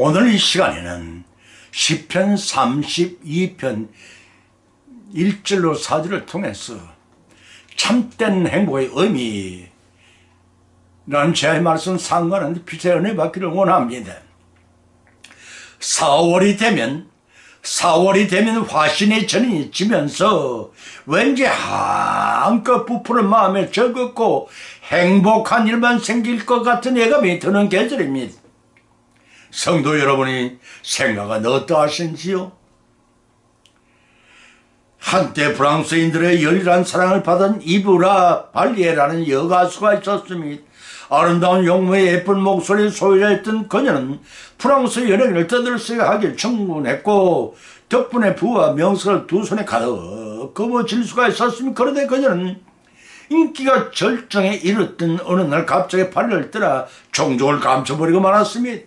오늘 이 시간에는 시편 32편 1절로 4절을 통해서 참된 행복의 의미 라는 제 말씀 상관없는 빛의 은혜 받기를 원합니다. 4월이 되면 4월이 되면 화신의 전이 지면서 왠지 한껏 부푸는 마음에 즐겁고 행복한 일만 생길 것 같은 예감이 드는 계절입니다. 성도 여러분이 생각은 어떠하신지요? 한때 프랑스인들의 열일한 사랑을 받은 이브라 발리에라는 여가수가 있었습니다. 아름다운 용모의 예쁜 목소리 소유자였던 그녀는 프랑스 연예인을 떠들썩하게 충분했고 덕분에 부와 명성을 두 손에 가득 거머쥘 수가 있었으며 그런데 그녀는 인기가 절정에 이르던 어느 날 갑자기 발을 떠나 종족을 감춰버리고 말았습니다.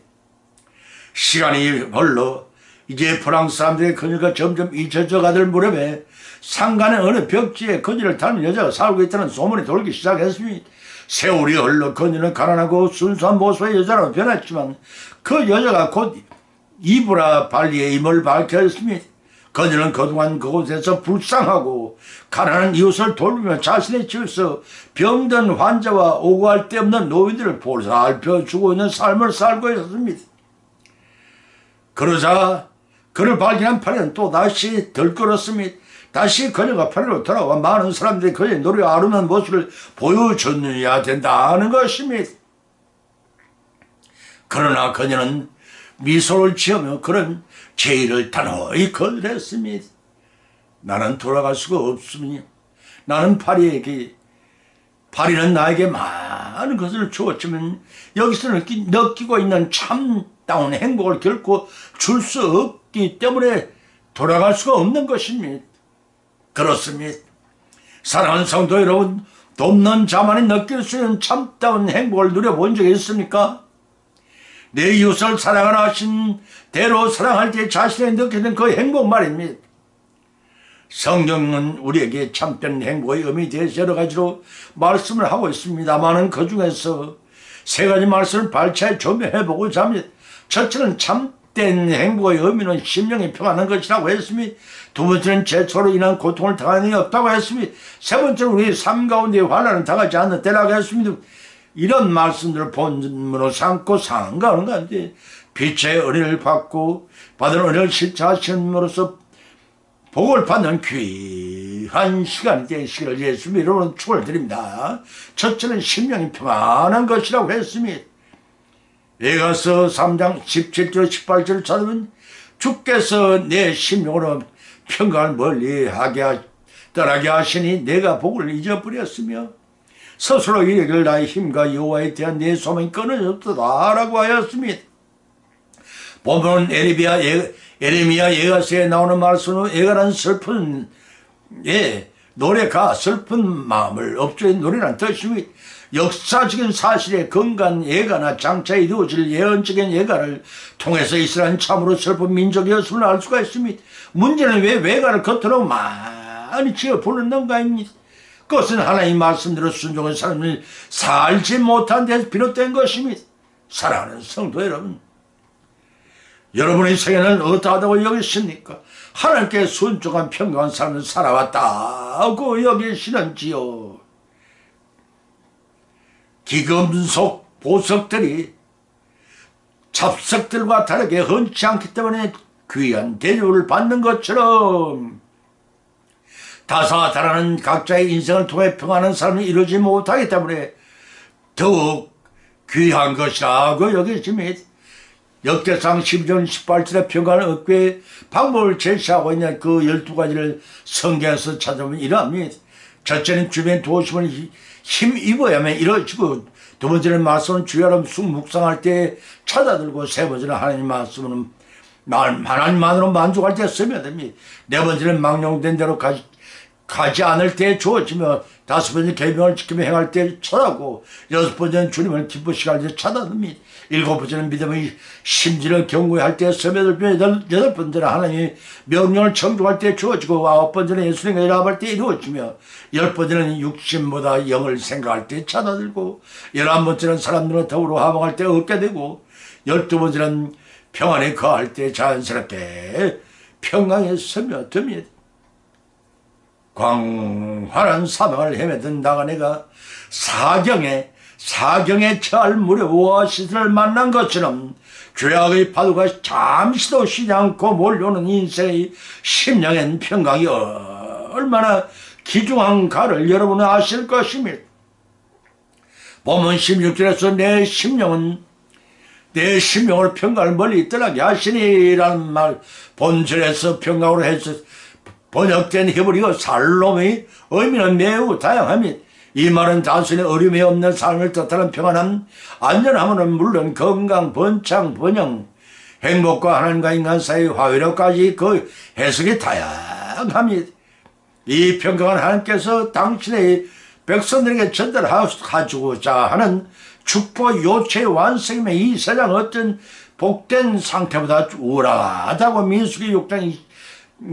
시간이 흘러 이제 프랑스 사람들의 그녀가 점점 잊혀져 가들 무렵에 상간의 어느 벽지에 그녀를 닮은 여자가 살고 있다는 소문이 돌기 시작했습니다. 세월이 흘러 그녀는 가난하고 순수한 모습의 여자로 변했지만 그 여자가 곧 이브라 발리의 임을 밝혔습니다. 그녀는 그동안 그곳에서 불쌍하고 가난한 이웃을 돌보며 자신의 집에서 병든 환자와 오고할 데 없는 노인들을 보살펴 주고 있는 삶을 살고 있었습니다. 그러자 그를 발견한 파리는 또 다시 들끓었습니다. 다시 그녀가 파리로 돌아와 많은 사람들이 그의 노래 아름다운 모습을 보여줘야 된다는 것입니다. 그러나 그녀는 미소를 지으며 그런 제의를 단호히 거절했습니다. 나는 돌아갈 수가 없으며 나는 파리에게 파리는 나에게 많은 것을 주었지만 여기서 느끼, 느끼고 있는 참 다운 행복을 결코 줄 수 없기 때문에 돌아갈 수가 없는 것입니다. 그렇습니다. 사랑하는 성도 여러분, 돕는 자만이 느낄 수 있는 참다운 행복을 누려본 적이 있습니까? 내 이웃을 사랑하나 하신 대로 사랑할 때 자신이 느끼는 그 행복 말입니다. 성경은 우리에게 참된 행복의 의미에 대해서 여러 가지로 말씀을 하고 있습니다만은 그 중에서 세 가지 말씀을 발차에 조명해보고자 합니다. 첫째는 참된 행복의 의미는 심령이 평안한 것이라고 했습니다. 두 번째는 재초로 인한 고통을 당하는 일이 없다고 했습니다. 세 번째는 우리 삶 가운데 환란을 당하지 않는 때라고 했습니다. 이런 말씀들을 본문으로 삼고 사는 가는 가운데 빛의 은혜를 받고 받은 은혜를 실천하심으로써 복을 받는 귀한 시간이 되시기를 예수님 이름으로 축원드립니다. 첫째는 심령이 평안한 것이라고 했습니다. 예가서 3장 17절 18절을 찾으면 주께서 내 심령으로 평강을 멀리하게 하, 떠나게 하시니 내가 복을 잊어버렸으며 스스로 이르기를 나의 힘과 여호와에 대한 내 소망이 끊어졌다라고 하였습니다. 보면 에레비아 예, 에레미야 예가서에 나오는 말씀은 예가란 슬픈 예 노래가 슬픈 마음을 업주의 노래란 뜻이니 역사적인 사실의 건강 예가나 장차에 이루어질 예언적인 예가를 통해서 이스라엘 참으로 슬픈 민족이었음을 알 수가 있습니다. 문제는 왜 외가를 겉으로 많이 지어 부르는가입니다. 그것은 하나님 말씀대로 순종한 사람을 살지 못한 데서 비롯된 것입니다. 사랑하는 성도 여러분. 여러분의 생애는 어떠하다고 여기십니까? 하나님께 순종한 평강한 삶을 살아왔다고 여기시는지요? 기금속 보석들이 잡석들과 다르게 흔치 않기 때문에 귀한 대접을 받는 것처럼 다사다라는 각자의 인생을 통해 평안한 삶이 이루지 못하기 때문에 더욱 귀한 것이라고 여기십니다. 역대상 12절 18절의 평안을 얻기 위해 방법을 제시하고 있는 그 12가지를 성경에서 찾아보면 이러합니다. 첫째는 주변 도심을 힘 입어야만 이루어지고 두 번째는 말씀은 주야름 숙 묵상할 때 찾아들고 세 번째는 하나님 말씀은 하나님만으로 만족할 때 쓰면 됩니다. 네 번째는 망령된 대로 가지, 가지 않을 때 주어지며 다섯 번째 계명을 지키며 행할 때 찾아고 여섯 번째는 주님을 기쁘시게 할때 찾아듭니다. 일곱 번째는 믿음의 심지를 경고할 때 스며들며 여덟, 여덟 번째는 하나님의 명령을 청중할 때 주어지고 아홉 번째는 예수님과 일합할 때 이루어지며 열 번째는 육신보다 영을 생각할 때 찾아들고 열한 번째는 사람들과 더불어 화목할 때 얻게 되고 열두 번째는 평안에 거할 때 자연스럽게 평강에 스며듭니다. 광활한 사막을 헤매던 나가네가 사경에 사경에 처할 무렵 오아시스를 만난 것처럼 죄악의 파도가 잠시도 쉬지 않고 몰려오는 인생의 심령엔 평강이 얼마나 기중한가를 여러분은 아실 것입니다. 보면 16절에서 내 심령은 내 심령을 평강을 멀리 떠나게 하시니라는 말 본절에서 평강으로 해서 번역된 히브리어 살롬의 의미는 매우 다양합니다. 이 말은 단순히 어려움이 없는 삶을 뜻하는 평안함, 안전함은 물론 건강, 번창, 번영, 행복과 하나님과 인간 사이의 화해로까지 그 해석이 다양합니다. 이 평강은 하나님께서 당신의 백성들에게 전달하고자 하는 축복 요체의 완성이면 이 세상 어떤 복된 상태보다 우월하다고 민수기 6장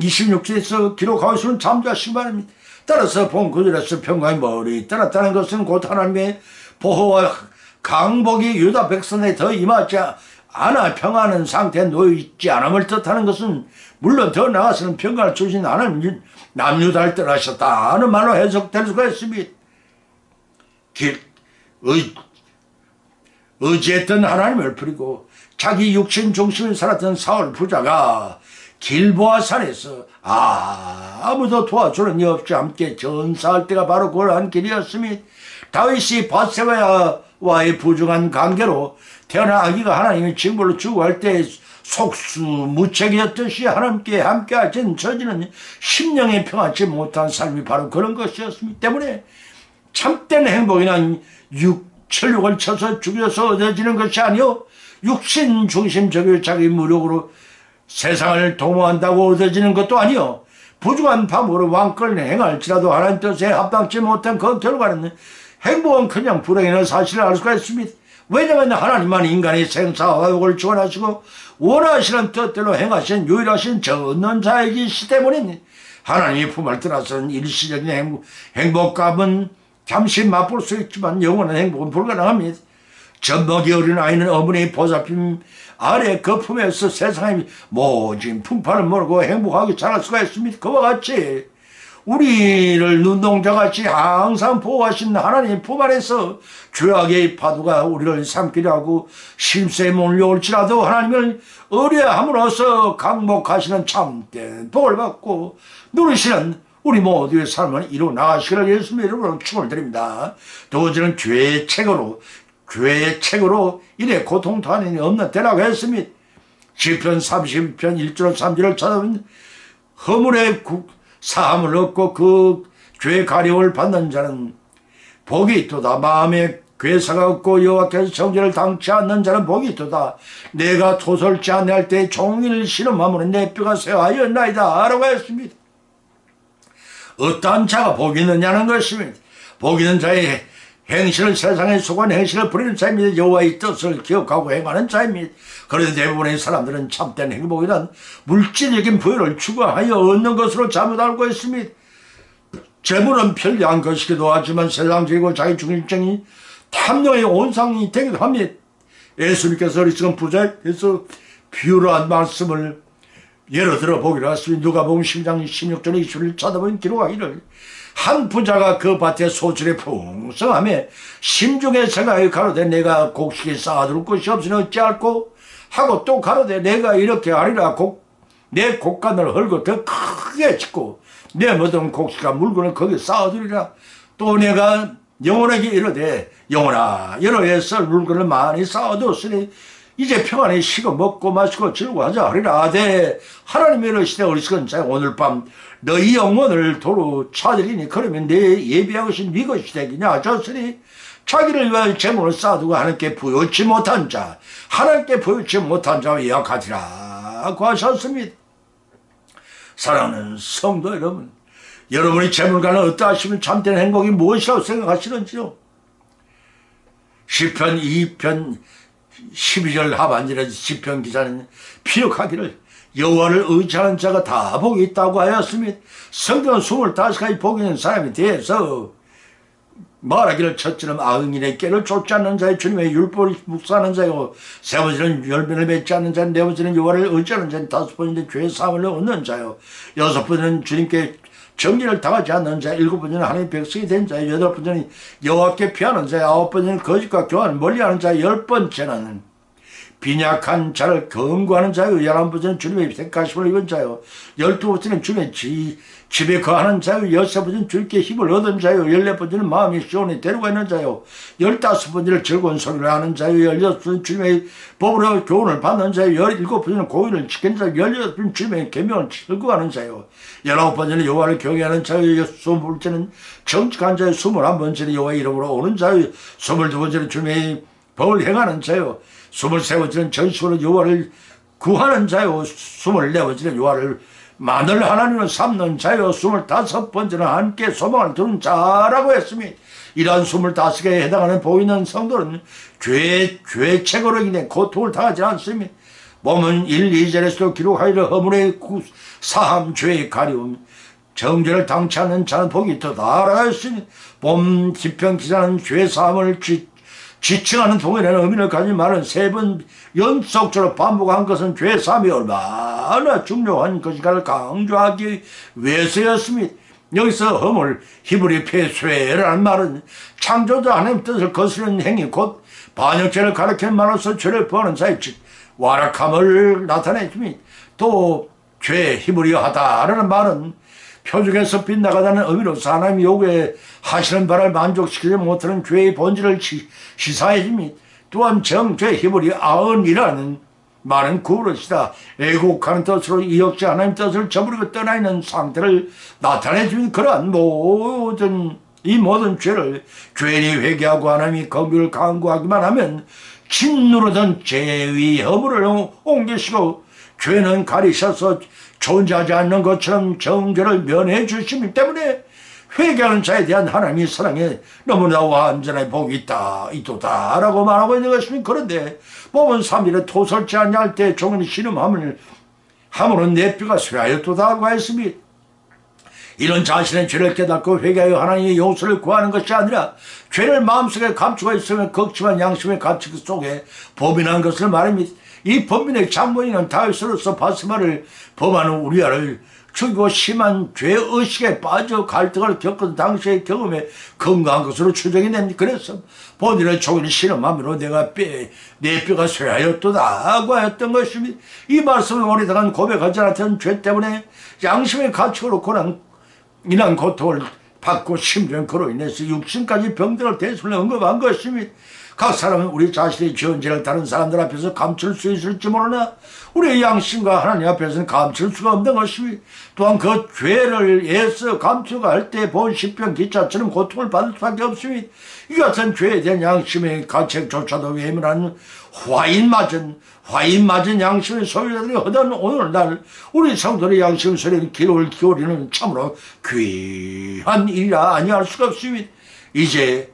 26절에서 기록하고 있으면 잠자시기 바랍니다. 따라서 본 구절에서 평강이 멀리 떠났다는 것은 곧 하나님의 보호와 강복이 유다 백성에 더 임하지 않아 평안한 상태에 놓여있지 않음을 뜻하는 것은 물론 더 나아가서는 평강을 주신 하나님 남유다를 떠나셨다는 말로 해석될 수가 있습니다. 길, 의, 의지했던 하나님을 버리고 자기 육신 중심을 살았던 사울 부자가 길보아 산에서 아무도 도와주는 이 없이 함께 전사할 때가 바로 그러한 길이었으니 다윗이 바세바와의 부중한 관계로 태어난 아기가 하나님의 징벌로 주고 할 때 속수무책이었듯이 하나님께 함께 하신 저지는 심령에 평하지 못한 삶이 바로 그런 것이었기 때문에 참된 행복이란 육, 천육을 쳐서 죽여서 얻어지는 것이 아니요 육신 중심적인 자기 무력으로 세상을 도모한다고 얻어지는 것도 아니요 부족한 밤으로 왕권을 행할지라도 하나님 뜻에 합당치 못한 그 결과는 행복은 그냥 불행이라는 사실을 알 수가 있습니다. 왜냐하면 하나님만 인간의 생사와 욕을 주관하시고 원하시는 뜻대로 행하신 유일하신 전능자이기 때문에 하나님의 품을 떠나서는 일시적인 행복, 행복감은 잠시 맛볼 수 있지만 영원한 행복은 불가능합니다. 젖먹이 어린 아이는 어머니의 보살핌 아래 그 품에서 세상의 모진 품판을 모르고 행복하게 자랄 수가 있습니다. 그와 같이 우리를 눈동자같이 항상 보호하신 하나님 품 안에서 죄악의 파도가 우리를 삼키려 하고 심세에 몰려올지라도 하나님을 의뢰함으로써 강복하시는 참된 복을 받고 누리시는 우리 모두의 삶을 이루어 나가시기를 예수님 이름으로 축원을 드립니다. 두 번째는 죄의 책으로 죄의 책으로 이래 고통탄이 없는 되라고 했습니다. 시편 30편 1절 3절을 찾아보면 허물의 사함을 얻고 그 죄의 가려움을 받는 자는 복이 있도다. 마음에 괴사가 없고 여호와께서 정죄를 당치 않는 자는 복이 있도다. 내가 토설지 않을 때 종일 실험함으로 내 뼈가 쇠하였나이다. 라고 했습니다. 어떠한 자가 복이 있느냐는 것입니다. 복이 있는 자의 행실을 세상에 속한 행실을 부리는 자입니다. 여호와의 뜻을 기억하고 행하는 자입니다. 그런데 대부분의 사람들은 참된 행복이란 물질적인 부여를 추구하여 얻는 것으로 잘못 알고 있습니다. 재물은 편리한 것이기도 하지만 세상적이고 자기 중심적인 탐욕의 온상이 되기도 합니다. 예수님께서 어리석은 부자에서 비유로 한 말씀을 예로 들어 보기로 했습니다. 누가 보면 10장 16절 20절 찾아보면 기록하기를 한 부자가 그 밭에 소출에 풍성함에 심중에 생각이 가로되 내가 곡식에 쌓아둘 것이 없으니 어찌할꼬? 하고 또 가로되 내가 이렇게 하리라. 곡, 내 곡간을 헐고 더 크게 짓고 내 모든 곡식과 물건을 거기에 쌓아두리라. 또 내가 영혼에게 이르되 영혼아 여러 해서 물건을 많이 쌓아두었으니 이제 평안히 쉬고 먹고 마시고 즐거워하자 하리라. 하되 하나님이 이르시되 어리석은 자 오늘 밤 너희 영혼을 도로 찾으리니 그러면 내 예비한 것이 네 것이 되겠냐? 하셨으니 자기를 위하여 재물을 쌓아두고 하나님께 부여치 못한 자 하나님께 부여치 못한 자와 예약하리라고 하셨습니다. 사랑하는 성도 여러분 여러분이 재물가는 어떠하시면 참된 행복이 무엇이라고 생각하시는지요? 10편 2편 12절 하반절에 지편 기자는 피력하기를 여호와를 의지하는 자가 다 복이 있다고 하였으니 성경 25가지 복이 있는 사람에 대해서 말하기를 첫째는 아흥인의 깨를 쫓지 않는 자의 주님의 율법을 묵사하는 자요. 세 번째는 열매를 맺지 않는 자는 네 번째는 여호와를 의지하는 자는 다섯 번째는 죄 사함을 얻는 자요. 여섯 번째는 주님께 정리를 당하지 않는 자 일곱 번째는 하나님의 백성이 된 자 여덟 번째는 여호와께 피하는 자 아홉 번째는 거짓과 교환을 멀리하는 자 열 번째는 빈약한 자를 검거하는 자요. 열한 번째는 주님의 택하심을 입은 자요. 열두 번째는 주님의 지, 집에 거하는 자요. 여섯 번째는 주님께 힘을 얻은 자요. 열네 번째는 마음이 시온에 데리고 있는 자요. 열다섯 번째는 즐거운 소리를 하는 자요. 열여섯 번째는 주님의 법으로 교훈을 받는 자요. 열일곱 번째는 고의를 지키는 자요. 열여덟 번째는 주님의 계명을 즐거워하는 자요. 열아홉 번째는 여호와를 경외하는 자요. 스물 번째는 정직한 자요. 스물한 번째는 여호와의 이름으로 오는 자요. 스물두 번째는 주님의 법을 행하는 자요 스물세 번째는 전심으로 여호와를 구하는 자요 스물네 번째는 여호와를 마늘 하나님을 삼는 자요 스물다섯 번째는 함께 소망을 두는 자라고 했으니 이러한 스물다섯 개에 해당하는 보이는 성도는 죄, 죄책으로 인해 고통을 당하지 않습니다. 몸은 1, 2절에서도 기록하기를 허물의 구, 사함, 죄의 가리움, 정죄를 당치 않는 자는 복이 더 나아가였으니 봄 지평 기사는 죄 사함을 지, 지칭하는 동일한 의미를 가진 말은 세 번 연속적으로 반복한 것은 죄 사함이 얼마나 중요한 것인가를 강조하기 위해서였습니다. 여기서 허물 히브리 폐쇄라는 말은 창조자 하나님 뜻을 거스르는 행위 곧 반역죄를 가리키는 말로서 죄를 범하는 자의 즉 와락함을 나타내줍니다. 또 죄 히브리하다라는 말은 표적에서 빗나가다는 의미로서 하나님 요구에 하시는 바를 만족시키지 못하는 죄의 본질을 시, 시사해줍니다. 또한 정죄 히브리 아은이라는 말은 구부러시다 애곡하는 뜻으로 이역지 하나님 뜻을 저버리고 떠나 있는 상태를 나타내 주는 그러한 모든 이 모든 죄를 죄인이 회개하고 하나님이 거기를 강구하기만 하면 진노로던 죄의 허물을 옮기시고 죄는 가리셔서 존재하지 않는 것처럼 정죄를 면해 주시기 때문에 회개하는 자에 대한 하나님의 사랑에 너무나 완전한 복이 있다, 이도다, 라고 말하고 있는 것입니다. 그런데, 보면 3일에 토설지 않냐 때 종은 신음함을, 함으로 내 뼈가 쇠하였도다 하고 했습니다. 이런 자신의 죄를 깨닫고 회개하여 하나님의 용서를 구하는 것이 아니라 죄를 마음속에 감추고 있으면 극심한 양심의 가치 속에 범인한 것을 말합니다. 이 범인의 장본인은 다윗으로서 바스마를 범하는 우리아를 죽이고 심한 죄의식에 빠져 갈등을 겪은 당시의 경험에 건강한 것으로 추정이 됩니다. 그래서 본인의 종일 신음하므로 내가 뼈, 내 뼈가 쇠하였도다 하고 하였던 것입니다. 이 말씀을 오래동안 고백하지 않았던 죄 때문에 양심의 가치로 고난 이난 고통을 받고 심지어 그로 인해서 육신까지 병들을 대수를 언급한 것입니다. 각 사람은 우리 자신의 죄언제를 다른 사람들 앞에서 감출 수 있을지 모르나 우리의 양심과 하나님 앞에서는 감출 수가 없는 것이니 또한 그 죄를 애써 감추가 때본 십병 기차처럼 고통을 받을 수밖에 없으니 이 같은 죄에 대한 양심의 가책조차도 외면하는 화인 맞은 화인 맞은 양심의 소유자들이 허다는 오늘날 우리 성도의 양심 소리는 기울 기울이는 참으로 귀한 일이라 아니할 수가 없습니다. 이제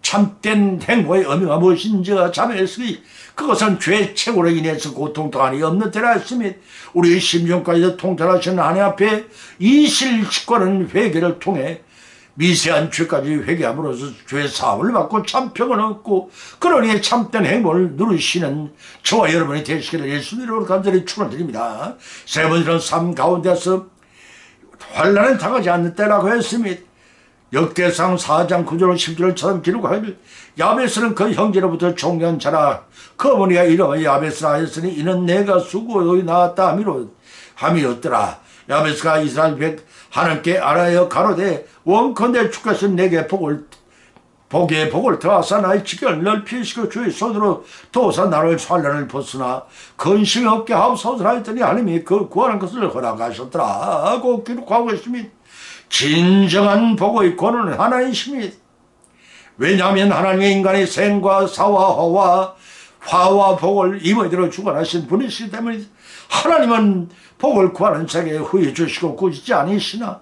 참된 행보의 의미가 무엇인지가 자매했으니 그것은 죄 책으로 인해서 고통도안이 없는 데라 했으니 우리의 심정까지도 통달하시는 하나님 앞에 이실직과는 회개를 통해 미세한 죄까지 회개함으로써 죄 사함을 받고 참평을 얻고 그러니 참된 행복을 누리시는 저와 여러분이 되시기를 예수님으로 간절히 축원드립니다. 세 번째는 삶 가운데서 환란을 당하지 않는 때라고 했습니다. 역대상 4장 9절 10절처럼 기록하길 야베스는 그 형제로부터 종년 자라 그 어머니가 이름을 야베스라 하였으니 이는 내가 수고의 나왔다 함이로 함이었더라 야베스가 이스라엘 백 하나님께 알아여 가로되 원컨대 주께서 내게 복을 복에 복을 더하사 나의 지경을 넓히시고 주의 손으로 도사 나를 환란을 벗으나 근심이 없게 하옵소서 하였더니 하나님이 그 구하는 것을 허락하셨더라 하고 기록하고 있습니다. 진정한 복의 권원은 하나님이십니다. 왜냐하면 하나님의 인간의 생과 사와 허와 화와 복을 이모대로 주관하신 분이시기 때문에 하나님은 복을 구하는 자에게 후회 주시고 꾸짖지 않으시나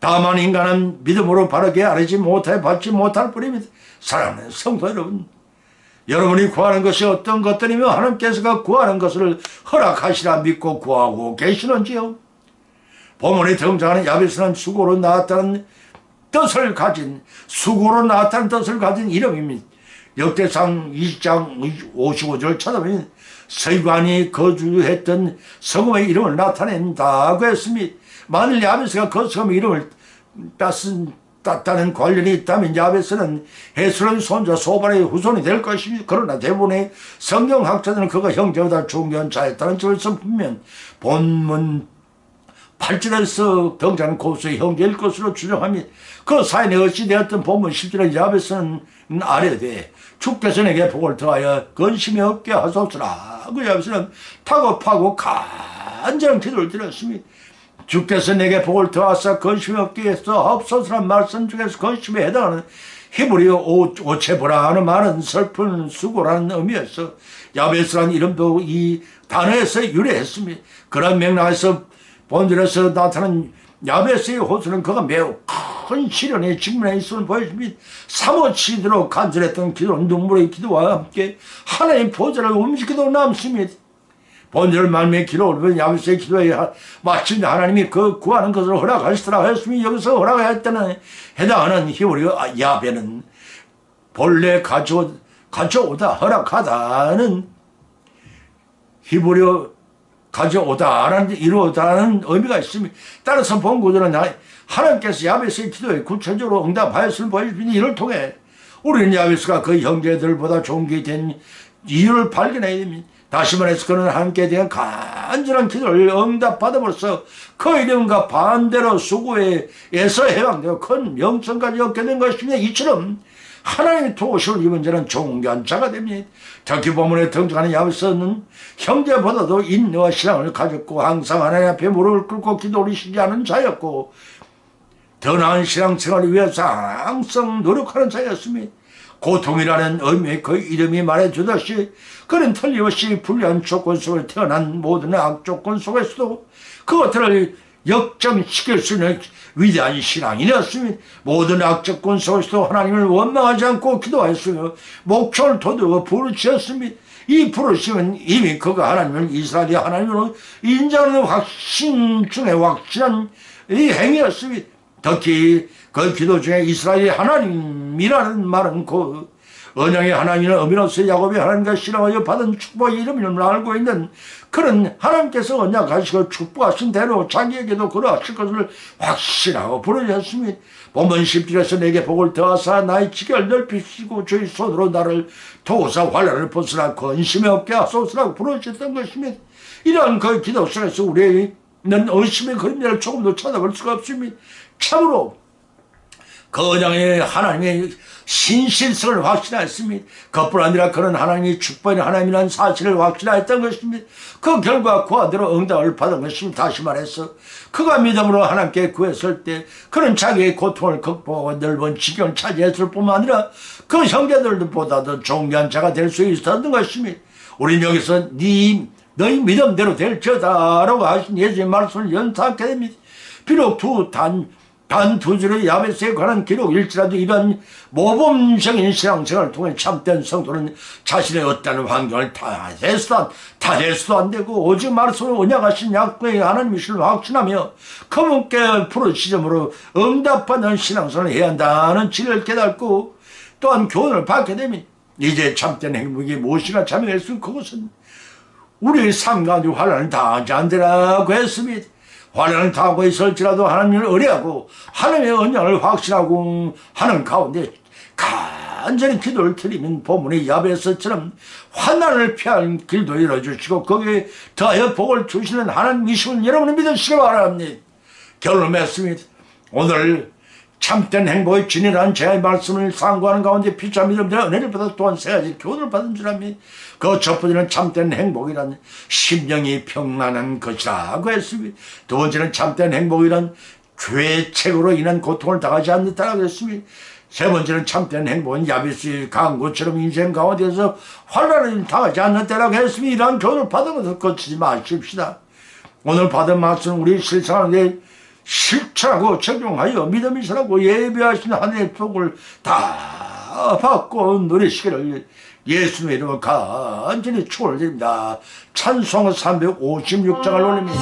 다만 인간은 믿음으로 바르게 알지 못해 받지 못할 뿐입니다. 사랑하는 성도 여러분 여러분이 구하는 것이 어떤 것들이며 하나님께서 구하는 것을 허락하시라 믿고 구하고 계시는지요? 본문에 등장하는 야베스는 수고로 나왔다는 뜻을 가진 수고로 나타난 뜻을 가진 이름입니다. 역대상 20장 55절 찾아보면 서기관이 거주했던 성읍의 이름을 나타낸다고 했습니다. 만일 야베스가 그 성의 이름을 땄은, 땄다는 관련이 있다면 야베스는 헤스론 손자 소발의 후손이 될 것입니다. 그러나 대부분의 성경학자들은 그가 형제보다 중요한 자였다는 점을 선보면 본문 8절에서 등장하는 고수의 형제일 것으로 추정합니다. 그 사인이 어찌되었던 본문 10절에 야베스는 아래되 주께서 내게 복을 더하여 근심이 없게 하소서라. 그 야베스는 타고파고 간절한 기도를 드렸습니다. 주께서 내게 복을 더하사 근심이 없게 해서 없소서란 말씀 중에서 근심에 해당하는 히브리어 오체보라 하는 말은 슬픈 수고라는 의미에서 야베스라는 이름도 이 단어에서 유래했습니다. 그런 맥락에서 본절에서 나타난 야베스의 호수는 그가 매우 큰 시련에 직면해 있음을 보여줍니다. 사모치도록 간절했던 기도, 눈물의 기도와 함께 하나님 보좌를 움직이도 남습니다. 본절 말미에 기도를 야베스의 기도에 마침 하나님이 그 구하는 것을 허락하시더라 했으니 여기서 허락할 때는 해당하는 히브리어 야베는 본래 가져, 가져오다 허락하다는 히브리어 가져오다라는 이루어다는 의미가 있습니다. 따라서 본 구절은 하나님께서 야베스의 기도에 구체적으로 응답하였음을 보여주니 이를 통해 우리는 야베스가 그 형제들보다 존귀된 이유를 발견해야 됩니다. 다시 말해서 그는 하나님께 대한 간절한 기도를 응답받음으로써 그 이름과 반대로 수고에서 해방되어 큰 명성까지 얻게 된 것입니다. 이처럼 하나님의 도우심을 입은 자는 존귀한 자가 됩니다. 특히 본문에 등장하는 야베스는 형제보다도 인내와 신앙을 가졌고 항상 하나님 앞에 무릎을 꿇고 기도를 쉬지 않은 자였고 더 나은 신앙생활을 위해서 항상 노력하는 자였습니다. 고통이라는 의미의 그 이름이 말해주듯이 그는 틀림없이 불리한 조건 속에 태어난 모든 악조건 속에서도 그것들을 역정시킬 수 있는 위대한 신앙이었습니다. 모든 악조건 속에서도 하나님을 원망하지 않고 기도하였으며 목표를 도두고 부르짖었습니다. 이 부르심은 이미 그가 하나님을 이스라엘이 하나님으로 인정하는 확신 중에 확실한 이 행위였습니다. 특히 그 기도 중에 이스라엘이 하나님이라는 말은 그 언양의 하나님은 어미로서 야곱이 하나님과 신앙하여 받은 축복의 이름을 알고 있는 그런 하나님께서 언약하시고 축복하신 대로 자기에게도 그러하실 것을 확신하고 부르셨습니다. 본문 10절에서 내게 복을 더하사 나의 지결 넓히시고 주의 손으로 나를 도사 환란을 벗으라 건심에 없게 하소서라고 부르셨던 것입니다. 이러한 그 기도 속에서 우리는 의심의 그림자를 조금도 찾아볼 수가 없습니다. 참으로 거장의 하나님의 신실성을 확신하였습니다. 그뿐 아니라 그는 하나님이 축복의 하나님이라는 사실을 확신하였던 것입니다. 그 결과 그와대로 응답을 받은 것입니다. 다시 말해서 그가 믿음으로 하나님께 구했을 때 그는 자기의 고통을 극복하고 넓은 지경을 차지했을 뿐만 아니라 그 형제들보다도 존귀한 자가 될 수 있었던 것입니다. 우리는 여기서 네 너희 믿음대로 될지어다라고 하신 예수의 말씀을 연상하게 됩니다. 비록 두 단 단 두 줄의 야베스에 관한 기록일지라도 이런 모범적인 신앙생활을 통해 참된 성도는 자신의 어떤 환경을 다 대수도 다 대수도 안 되고 오직 말씀을 언약하신 약속의 하나님이실 확신하며 그분께 푸른 시점으로 응답받는 신앙생활을 해야 한다는 진리를 깨닫고 또한 교훈을 받게 되면 이제 참된 행복이 무엇이나 수 그것은 우리의 삶 가운데 환란을 당하지 않더라고 했습니다. 환란을 당하고 있을지라도 하나님을 의뢰하고 하나님의 언약을 확신하고 하는 가운데 간절히 기도를 드리면 본문의 야베스처럼 환난을 피할 길도 열어주시고 거기에 더하여 복을 주시는 하나님이심을 여러분이 믿으시기 바랍니다. 결론을 맺습니다. 오늘 참된 행복의 진이라는 제 말씀을 상고하는 가운데 피차 믿음대로 은혜를 받아 또한 세 가지 교훈을 받은 줄 압니다. 그첫 번째는 참된 행복이란 심령이 평안한 것이라고 했습니다. 두 번째는 참된 행복이란 죄책으로 인한 고통을 당하지 않는다고 했습니다. 세 번째는 참된 행복은 야비스의 강구처럼 인생 가운데서 환란을 당하지 않는다라고 했습니다. 이러한 교훈을 것을 거치지 마십시다. 오늘 받은 말씀 우리 실상하는데 실천하고 적용하여 믿음이 살라고 예배하신 하늘의 복을 다 받고 노리시기를 예수님의 이름으로 간절히 축원을 드립니다. 찬송 356장을 올립니다.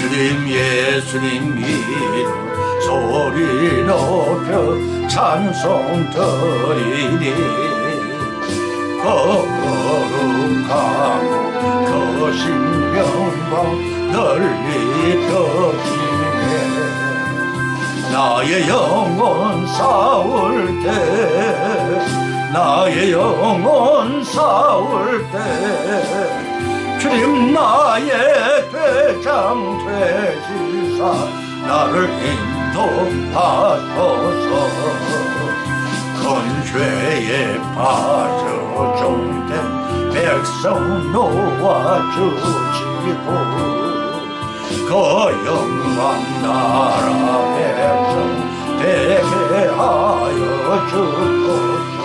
주님 예수님이 소리 높여 찬송 드리니 거룩하고 거신 영광 널리 펴지네. 나의 영혼 싸울 때 나의 영혼 싸울 때 주님 나의 대장 되시사 나를 인도하소서 큰 죄에 빠져 종된 백성 놓아주시고 그 영광 나라 백성 되게 하여 주소서